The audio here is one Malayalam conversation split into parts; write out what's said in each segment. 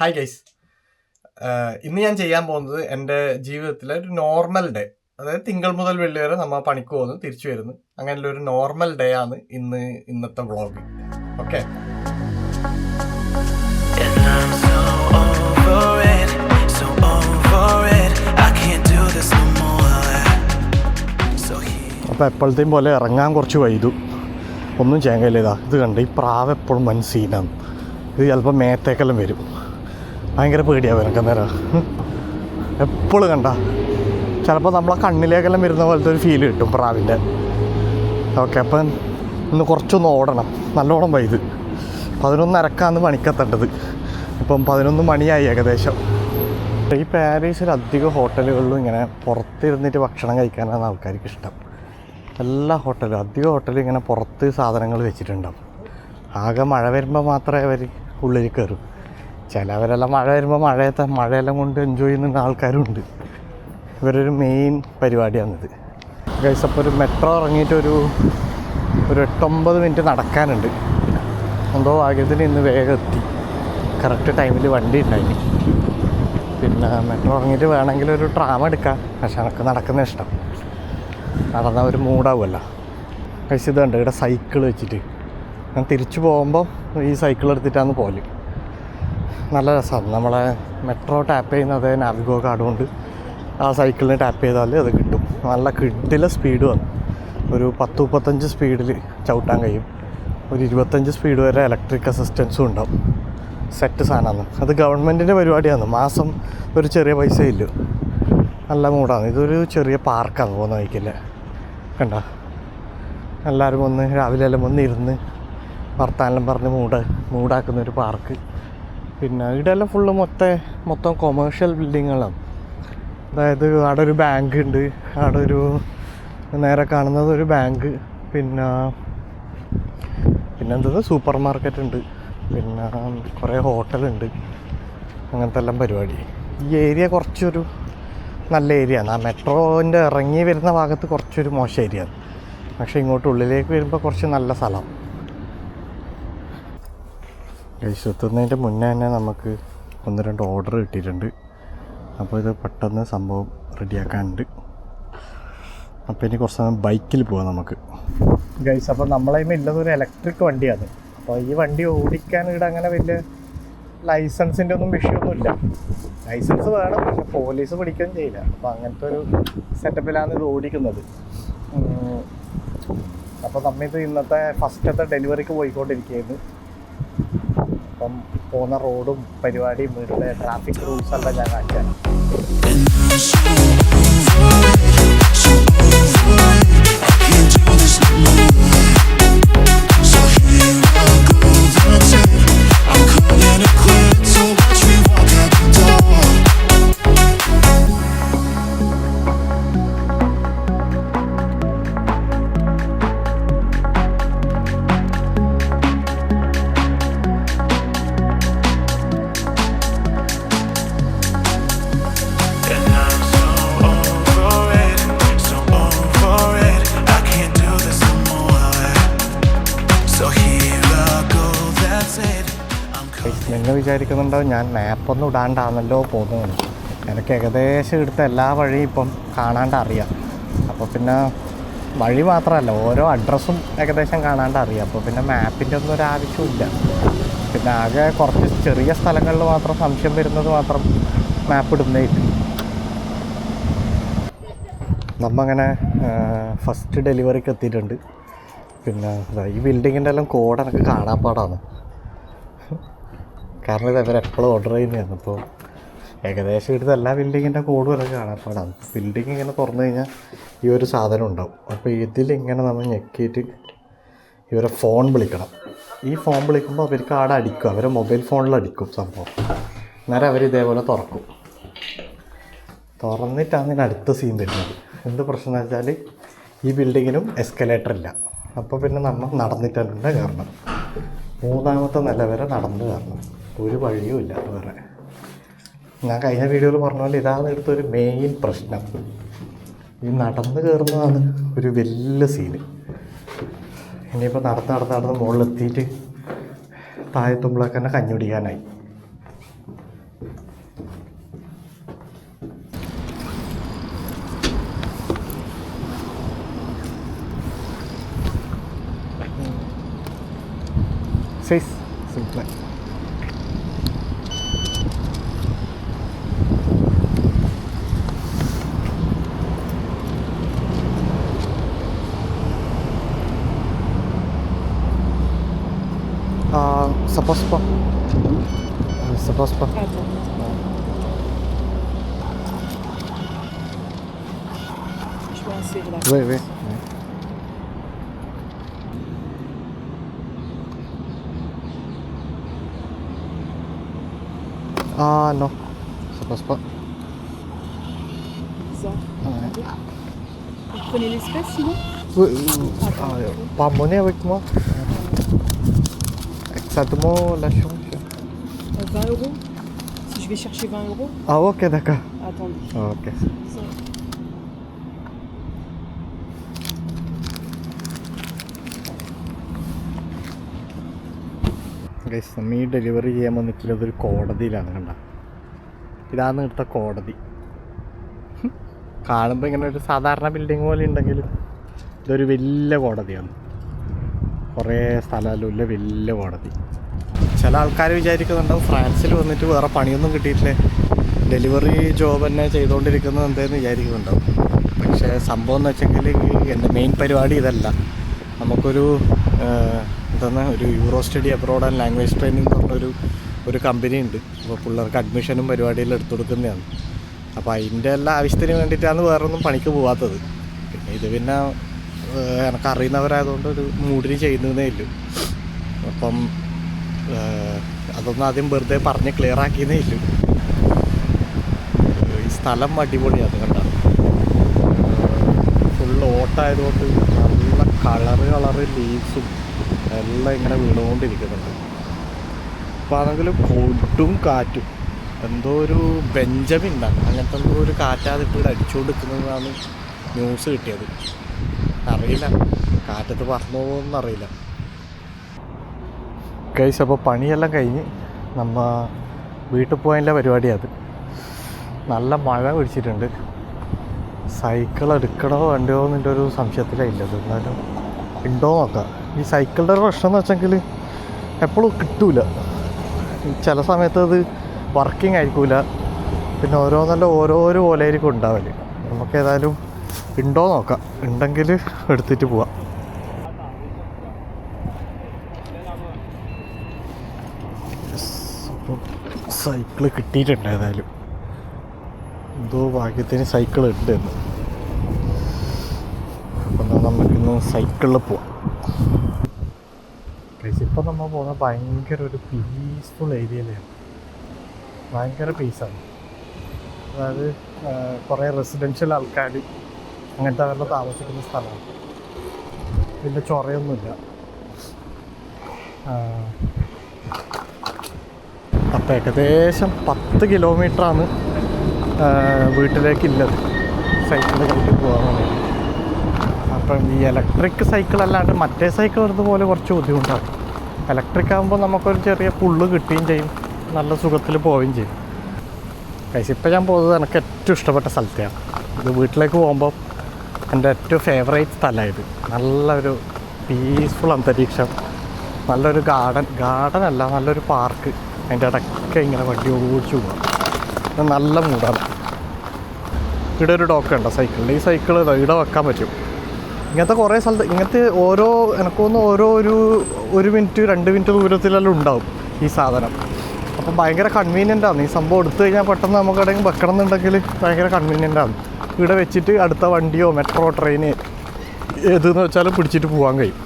ഹായ് ഗൈസ് ഇന്ന് ഞാൻ ചെയ്യാൻ പോകുന്നത് എന്റെ ജീവിതത്തിലെ ഒരു നോർമൽ ഡേ അതായത് തിങ്കൾ മുതൽ വെള്ളി വരെ നമ്മൾ പണിക്ക് പോകുന്നു തിരിച്ചു വരുന്നു. അങ്ങനെയുള്ള ഒരു നോർമൽ ഡേ ആണ് ഇന്ന് ഇന്നത്തെ വ്ളോഗ് ഓക്കെ അപ്പം. അപ്പോൾ എപ്പോഴത്തെയും പോലെ ഇറങ്ങാൻ കുറച്ച് വൈതു ഒന്നും ചെയ്യാൻ കഴിയില്ല. ഇതാ ഇത് കണ്ട് ഈ പ്രാവ് എപ്പോഴും മൻ സീനാണ് ഇത് ചിലപ്പോൾ മേത്തേക്കെല്ലാം വരും. ഭയങ്കര പേടിയാവും വരക്കാൻ നേരം എപ്പോഴും കണ്ട. ചിലപ്പോൾ നമ്മളെ കണ്ണിലേക്കെല്ലാം വരുന്ന പോലത്തെ ഒരു ഫീൽ കിട്ടും പ്രാവിന്റെ. ഓക്കെ അപ്പം ഇന്ന് കുറച്ചൊന്ന് ഓടണം. നല്ലോണം വൈത് പതിനൊന്നരക്കാന്ന് പണിക്കെത്തേണ്ടത് ഇപ്പം പതിനൊന്ന് മണിയായി ഏകദേശം. ഈ പാരീസിൽ അധികം ഹോട്ടലുകളിലും ഇങ്ങനെ പുറത്തിരുന്നിട്ട് ഭക്ഷണം കഴിക്കാനാണ് ആൾക്കാർക്ക് ഇഷ്ടം. എല്ലാ ഹോട്ടലും അധികം ഹോട്ടലും ഇങ്ങനെ പുറത്ത് സാധനങ്ങൾ വെച്ചിട്ടുണ്ടാവും. ആകെ മഴ വരുമ്പോൾ മാത്രമേ അവർ ഉള്ളിൽ കയറും. ചിലവരെല്ലാം മഴ വരുമ്പോൾ മഴയത്തെ മഴയെല്ലാം കൊണ്ട് എൻജോയ് ചെയ്യുന്ന ആൾക്കാരുണ്ട്. ഇവരൊരു മെയിൻ പരിപാടിയാണിത്. ഗൈസ് അപ്പോൾ ഒരു മെട്രോ ഇറങ്ങിയിട്ട് ഒരു ഒരു എട്ടൊമ്പത് മിനിറ്റ് നടക്കാനുണ്ട്. എന്തോ ഭാഗ്യത്തിന് ഇന്ന് വേഗം എത്തി. കറക്റ്റ് ടൈമിൽ വണ്ടി ഉണ്ടായി പിന്നെ മെട്രോ ഇറങ്ങിയിട്ട് വേണമെങ്കിൽ ഒരു ട്രാം എടുക്കാം. പക്ഷെ എനിക്ക് നടക്കുന്ന ഇഷ്ടം. നടന്ന ഒരു മൂടാവുമല്ലോ കഴിച്ച് ഇതുണ്ട് ഇവിടെ സൈക്കിൾ വെച്ചിട്ട്. ഞാൻ തിരിച്ചു പോകുമ്പോൾ ഈ സൈക്കിൾ എടുത്തിട്ടാണ് പോൽ. നല്ല രസമാണ്. നമ്മളെ മെട്രോ ടാപ്പ് ചെയ്യുന്നത് നാവിഗോ കാർഡ് കൊണ്ട്. ആ സൈക്കിളിന് ടാപ്പ് ചെയ്താൽ അത് കിട്ടും. നല്ല കിട്ടിലെ സ്പീഡ് വന്നു. ഒരു പത്ത് മുപ്പത്തഞ്ച് സ്പീഡിൽ ചവിട്ടാൻ കഴിയും. ഒരു ഇരുപത്തഞ്ച് സ്പീഡ് വരെ ഇലക്ട്രിക് അസിസ്റ്റൻസും ഉണ്ടാവും. സെറ്റ് സാധനമാണ്. അത് ഗവൺമെന്റിന്റെ പരിപാടിയാണ്. മാസം ഒരു ചെറിയ പൈസ ഇല്ല. നല്ല മൂടാണ് ഇതൊരു ചെറിയ പാർക്കാണ് പോകുന്ന വഴിക്കല്ലേ. കണ്ട? എല്ലാവരും വന്ന് രാവിലെ എല്ലാം വന്ന് ഇരുന്ന് വർത്താനം പറഞ്ഞ് മൂട മൂടാക്കുന്ന ഒരു പാർക്ക് പിന്നെ ഇവിടെയെല്ലാം ഫുള്ള് മൊത്തം മൊത്തം കൊമേഴ്ഷ്യൽ ബിൽഡിങ്ങുകളാണ് അതായത് അവിടെ ഒരു ബാങ്ക് ഉണ്ട്. അവിടെ ഒരു നേരെ കാണുന്നത് ഒരു ബാങ്ക് പിന്നെ പിന്നെ എന്തത് സൂപ്പർ മാർക്കറ്റ് ഉണ്ട്. പിന്നെ കുറേ ഹോട്ടലുണ്ട് അങ്ങനത്തെ എല്ലാം പരിപാടി. ഈ ഏരിയ കുറച്ചൊരു നല്ല ഏരിയ ആണ്. ആ മെട്രോന്റെ ഇറങ്ങി വരുന്ന ഭാഗത്ത് കുറച്ചൊരു മോശം ഏരിയ ആണ്. പക്ഷേ ഇങ്ങോട്ട് ഉള്ളിലേക്ക് വരുമ്പോൾ കുറച്ച് നല്ല സ്ഥലം. എത്തുന്നതിന്റെ മുന്നേ തന്നെ നമുക്ക് ഒന്ന് രണ്ട് ഓർഡർ കിട്ടിയിട്ടുണ്ട്. അപ്പോൾ ഇത് പെട്ടെന്ന് സംഭവം റെഡിയാക്കാനുണ്ട് അപ്പോൾ ഇനി കുറച്ച് സമയം ബൈക്കിൽ പോവാം നമുക്ക്. ഗൈസ് അപ്പോൾ നമ്മളതിന് ഒരു ഇലക്ട്രിക് വണ്ടിയാണ്. അപ്പോൾ ഈ വണ്ടി ഓടിക്കാൻ ഇവിടെ അങ്ങനെ വലിയ ലൈസൻസിന്റെ ഒന്നും വിഷയമൊന്നുമില്ല ലൈസൻസ് വേണം പക്ഷെ പോലീസ് പിടിക്കുകയും ചെയ്യില്ല. അപ്പോൾ അങ്ങനത്തെ ഒരു സെറ്റപ്പിലാണ് ഇത് ഓടിക്കുന്നത്. അപ്പോൾ നമ്മിത് ഇന്നത്തെ ഫസ്റ്റത്തെ ഡെലിവറിക്ക് പോയിക്കൊണ്ടിരിക്കുകയായിരുന്നു. അപ്പം പോകുന്ന റോഡും പരിപാടിയും വീട്ടിലെ ട്രാഫിക് റൂൾസ് എല്ലാം ഞാൻ കാണിക്കാം. Thank do നിങ്ങൾ വിചാരിക്കുന്നുണ്ടാവും ഞാൻ മാപ്പൊന്നും ഇടാണ്ടാണല്ലോ പോകുന്നത്. എനിക്ക് ഏകദേശം എടുത്ത എല്ലാ വഴിയും ഇപ്പം കാണാണ്ട് അറിയാം. അപ്പോൾ പിന്നെ വഴി മാത്രമല്ല ഓരോ അഡ്രസ്സും ഏകദേശം കാണാണ്ട് അറിയാം. അപ്പോൾ പിന്നെ മാപ്പിന്റെ ഒന്നും ഒരു ആവശ്യമില്ല പിന്നെ ആകെ കുറച്ച് ചെറിയ സ്ഥലങ്ങളിൽ മാത്രം സംശയം വരുന്നത് മാത്രം മാപ്പ് ഇടുന്നേ നമ്മങ്ങനെ ഫസ്റ്റ് ഡെലിവറിക്ക് എത്തിയിട്ടുണ്ട്. പിന്നെ ഈ ബിൽഡിങ്ങിന്റെ എല്ലാം കോഡ് എനിക്ക് കാണാപ്പാടാണ് കാരണം ഇത് അവരെപ്പോഴും ഓർഡർ ചെയ്യുന്നതാണ്. അപ്പോൾ ഏകദേശം എടുത്ത് എല്ലാ ബിൽഡിങ്ങിന്റെ കോഡും എല്ലാം കാണാപ്പാടാണ് ബിൽഡിങ് ഇങ്ങനെ തുറന്നു കഴിഞ്ഞാൽ ഈ ഒരു സാധനം ഉണ്ടാവും. അപ്പോൾ ഇതിലിങ്ങനെ നമ്മൾ ഞെക്കിയിട്ട് ഇവരെ ഫോൺ വിളിക്കണം. ഈ ഫോൺ വിളിക്കുമ്പോൾ അവർക്ക് ആടെ അടിക്കും. അവരെ മൊബൈൽ ഫോണിൽ അടിക്കും സംഭവം. അന്നേരം അവർ ഇതേപോലെ തുറക്കും. തുറന്നിട്ടാണ് ഇതിന് അടുത്ത സീൻ വരുന്നത്. എന്ത് പ്രശ്നം എന്ന് വെച്ചാൽ ഈ ബിൽഡിങ്ങിനും എസ്കലേറ്റർ ഇല്ല. അപ്പോൾ പിന്നെ നമ്മൾ നടന്നിട്ടുണ്ട് കാരണം. മൂന്നാമത്തെ നില വരെ നടന്നു കയറണം. ഒരു വഴിയുമില്ല വേറെ. ഞാൻ കഴിഞ്ഞ വീഡിയോയിൽ പറഞ്ഞ പോലെ ഇതാണ് ഇവിടുത്തെ ഒരു മെയിൻ പ്രശ്നം. ഈ നടന്ന് കയറുന്നതാണ് ഒരു വലിയ സീന് ഇനിയിപ്പോൾ നടന്ന് നടന്ന് നടന്ന് മുകളിലെത്തിയിട്ട് താഴെത്തുമ്പോഴൊക്കെ തന്നെ കഞ്ഞുടിക്കാനായി face simply ah ça passe pas. Ça passe pas. Attends, je vais là. Oui, oui. Ah non, ça passe pas. Bizarre. Vous prenez l'espèce sinon? Oui, ah, pas monnaie avec moi. Exactement la change. Euh, 20 euros Si je vais chercher 20 euros Ah ok, d'accord. Attendez. Ah, ok. Ça. Guys ഈ ഡെലിവറി ചെയ്യാൻ വന്നിട്ടുള്ളത് ഒരു കോടതിയിലാണ് കണ്ട ഇതാണ് ഇവിടുത്തെ കോടതി കാണുമ്പോൾ ഇങ്ങനെ ഒരു സാധാരണ ബിൽഡിംഗ് പോലെ ഉണ്ടെങ്കിലും ഇതൊരു വലിയ കോടതിയാണ് കുറേ സ്ഥലമല്ല വലിയ കോടതി. ചില ആൾക്കാർ വിചാരിക്കുന്നുണ്ടാവും ഫ്രാൻസിൽ വന്നിട്ട് വേറെ പണിയൊന്നും കിട്ടിയിട്ടില്ല? ഡെലിവറി ജോബ് തന്നെ ചെയ്തുകൊണ്ടിരിക്കുന്നത് എന്തേന്ന് വിചാരിക്കുന്നുണ്ടാവും. പക്ഷേ സംഭവം എന്ന് വെച്ചെങ്കിൽ എന്റെ മെയിൻ പരിപാടി ഇതല്ല. നമുക്കൊരു എന്താണ് ഒരു euro study abroad and language training എന്ന് പറഞ്ഞൊരു ഒരു കമ്പനി ഉണ്ട്. അപ്പോൾ പിള്ളേർക്ക് അഡ്മിഷനും പരിപാടിയെല്ലാം എടുത്തു കൊടുക്കുന്നതാണ്. അപ്പോൾ അതിന്റെ എല്ലാ ആവശ്യത്തിന് വേണ്ടിയിട്ടാണ് വേറൊന്നും പണിക്ക് പോകാത്തത് പിന്നെ ഇത് പിന്നെ എനക്ക് അറിയുന്നവരായതുകൊണ്ട് ഒരു മൂടിന് ചെയ്യുന്നതേ ഇല്ല. അപ്പം അതൊന്നും ആദ്യം വെറുതെ പറഞ്ഞ് ക്ലിയർ ആക്കിയതേ ഇല്ല. ഈ സ്ഥലം അടിപൊളിയാണ് കണ്ട. ഫുൾ ഓട്ടായതുകൊണ്ട് നല്ല കളറ് കളറ് ലീവ്സും എല്ലാം ഇങ്ങനെ വീണുകൊണ്ടിരിക്കുന്നുണ്ട്. അപ്പോൾ ആണെങ്കിൽ കൊടും കാറ്റും. എന്തോ ഒരു ബെഞ്ചമിൻ അങ്ങനത്തെ എന്തോ ഒരു കാറ്റാതിട്ട് അടിച്ചുകൊണ്ടിരിക്കുന്നതാണ് ന്യൂസ് കിട്ടിയത്. അറിയില്ല. കാറ്റത്ത് പറഞ്ഞോന്നറിയില്ല അറിയില്ല. കൈസ് അപ്പോൾ പണിയെല്ലാം കഴിഞ്ഞ് നമ്മ വീട്ടിൽ പോയതിന്റെ പരിപാടിയാണ് നല്ല മഴ പിടിച്ചിട്ടുണ്ട് സൈക്കിൾ എടുക്കണോ വേണ്ടോ എന്നിന്റെ ഒരു സംശയത്തിലായില്ലത് എന്നാലും ഉണ്ടോ നോക്കാം. ഈ സൈക്കിളുടെ ഒരു പ്രശ്നം എന്ന് വെച്ചെങ്കിൽ എപ്പോഴും കിട്ടൂല. ചില സമയത്ത് അത് വർക്കിംഗ് ആയിരിക്കില്ല പിന്നെ ഓരോന്നല്ല ഓരോരോ പോലെ ആയിരിക്കും ഉണ്ടാവൽ. നമുക്ക് ഏതായാലും ഉണ്ടോ നോക്കാം. ഉണ്ടെങ്കിൽ എടുത്തിട്ട് പോവാം. സൈക്കിൾ കിട്ടിയിട്ടുണ്ട് ഏതായാലും. എന്തോ ഭാഗ്യത്തിന് സൈക്കിൾ ഉണ്ട് എന്ന്. അപ്പം നമുക്കിന്ന് സൈക്കിളിൽ പോവാം. ഇപ്പം നമ്മൾ പോകുന്ന ഭയങ്കര ഒരു പീസ്ഫുൾ ഏരിയയിലാണ് ഭയങ്കര പീസാണ് അതായത് കുറേ റെസിഡൻഷ്യൽ ആൾക്കാർ അങ്ങനത്തെ അവരുടെ താമസിക്കുന്ന സ്ഥലമാണ് വലിയ ചൊറയൊന്നുമില്ല. അപ്പം ഏകദേശം പത്ത് കിലോമീറ്ററാണ് വീട്ടിലേക്കില്ലത്. സൈക്കിൾ കളിക്ക് പോകാൻ വേണ്ടി അപ്പം ഈ ഇലക്ട്രിക് സൈക്കിൾ അല്ലാണ്ട് മറ്റേ സൈക്കിൾ വരുന്നത് പോലെ കുറച്ച് ബുദ്ധിമുട്ടാണ്. ഇലക്ട്രിക് ആകുമ്പോൾ നമുക്കൊരു ചെറിയ പുള്ള് കിട്ടുകയും ചെയ്യും. നല്ല സുഖത്തിൽ പോവുകയും ചെയ്യും. കഴിച്ച് ഇപ്പം ഞാൻ പോകുന്നത് എനിക്ക് ഏറ്റവും ഇഷ്ടപ്പെട്ട സ്ഥലത്തെയാണ്. ഇത് വീട്ടിലേക്ക് പോകുമ്പോൾ എന്റെ ഏറ്റവും ഫേവറേറ്റ് സ്ഥലമായത് നല്ലൊരു പീസ്ഫുൾ അന്തരീക്ഷം. നല്ലൊരു ഗാർഡൻ ഗാർഡൻ അല്ല നല്ലൊരു പാർക്ക് അതിന്റെ ഇടയ്ക്ക് ഇങ്ങനെ വണ്ടി ഓടിച്ചു പോകാം നല്ല മൂടാണ്. ഇവിടെ ഒരു ഡോക്ക ഉണ്ടോ? സൈക്കിളിൽ ഈ സൈക്കിൾ ഇവിടെ വെക്കാൻ പറ്റും. ഇങ്ങനത്തെ കുറേ സ്ഥലത്ത് ഇങ്ങനത്തെ ഓരോ എനക്കൊന്ന് ഓരോ ഒരു ഒരു മിനിറ്റ് രണ്ട് മിനിറ്റ് ദൂരത്തിലെല്ലാം ഉണ്ടാവും ഈ സാധനം. അപ്പം ഭയങ്കര കൺവീനിയന്റ് ആണ്. ഈ സംഭവം എടുത്തു കഴിഞ്ഞാൽ പെട്ടെന്ന് നമുക്ക് എവിടെയെങ്കിലും വെക്കണം എന്നുണ്ടെങ്കിൽ ഭയങ്കര കൺവീനിയന്റ് ആണ്. ഇവിടെ വെച്ചിട്ട് അടുത്ത വണ്ടിയോ മെട്രോ ട്രെയിന് ഏതെന്ന് വെച്ചാലും പിടിച്ചിട്ട് പോകാൻ കഴിയും.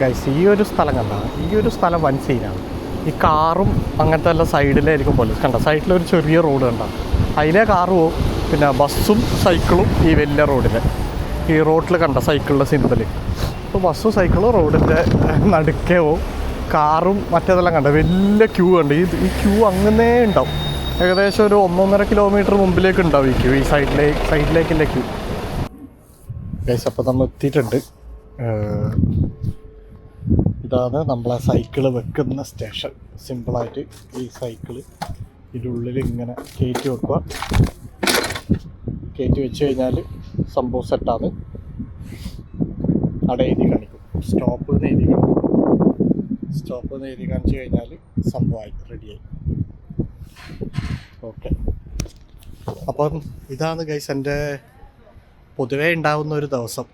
ഗൈസ് ഈ ഒരു സ്ഥലം കണ്ട? ഈ ഒരു സ്ഥലം വൻ സീനാണ് ഈ കാറും അങ്ങനത്തെ എല്ലാം സൈഡിലായിരിക്കും പോലെ. കണ്ട? സൈഡിലൊരു ചെറിയ റോഡ് കണ്ട? അതിലെ കാറ് പോകും പിന്നെ ബസ്സും സൈക്കിളും ഈ വലിയ റോഡിലെ ഈ റോഡിൽ കണ്ട? സൈക്കിളിന്റെ സിമ്പിൾ അപ്പോൾ ബസ്സും സൈക്കിളും റോഡിന്റെ നടുക്കേ പോവും കാറും മറ്റേതെല്ലാം കണ്ട. വലിയ ക്യൂ ഉണ്ട് ഈ ഈ ക്യൂ അങ്ങനെ ഉണ്ടാവും. ഏകദേശം ഒരു ഒന്നൊന്നര കിലോമീറ്റർ മുമ്പിലേക്ക് ഉണ്ടാവും ഈ ക്യൂ ഈ സൈഡിലേക്ക് സൈഡിലേക്കുള്ള ക്യൂ. ഏകദേശം അപ്പോൾ നമ്മൾ എത്തിയിട്ടുണ്ട്. ഇതാണ് നമ്മളെ സൈക്കിൾ വെക്കുന്ന സ്റ്റേഷൻ. സിമ്പിളായിട്ട് ഈ സൈക്കിൾ ഇതിനുള്ളിൽ ഇങ്ങനെ കയറ്റി വെക്കുക. കയറ്റി വെച്ച് കഴിഞ്ഞാൽ സംഭവം സെറ്റാണ് അവിടെ എഴുതി കാണിക്കും. സ്റ്റോപ്പ് എഴുതി കാണിക്കും. സ്റ്റോപ്പ് എന്ന് എഴുതി കാണിച്ചു കഴിഞ്ഞാൽ സംഭവമായി റെഡിയായി. ഓക്കെ. അപ്പം ഇതാണ് ഗൈസ് എന്റെ പൊതുവേ ഉണ്ടാവുന്ന ഒരു ദിവസം.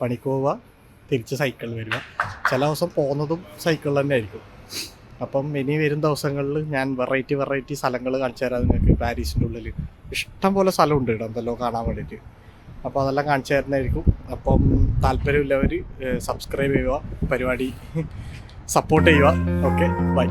പണിക്ക് പോവുക തിരിച്ച് സൈക്കിളിൽ വരിക. ചില ദിവസം പോകുന്നതും സൈക്കിളിൽ തന്നെ ആയിരിക്കും. അപ്പം ഇനി വരും ദിവസങ്ങളിൽ ഞാൻ വെറൈറ്റി വെറൈറ്റി സ്ഥലങ്ങൾ കാണിച്ചു തരാം. നിങ്ങൾക്ക് പാരീസിന്റെ ഉള്ളിൽ ഇഷ്ടം പോലെ ഇവിടെ എന്തെല്ലോ കാണാൻ വേണ്ടിയിട്ട്. അപ്പോൾ അതെല്ലാം കാണിച്ചു തരുന്നതായിരിക്കും. അപ്പം താല്പര്യമില്ലവർ സബ്സ്ക്രൈബ് ചെയ്യുക. പരിപാടി സപ്പോർട്ട് ചെയ്യുക. Okay bye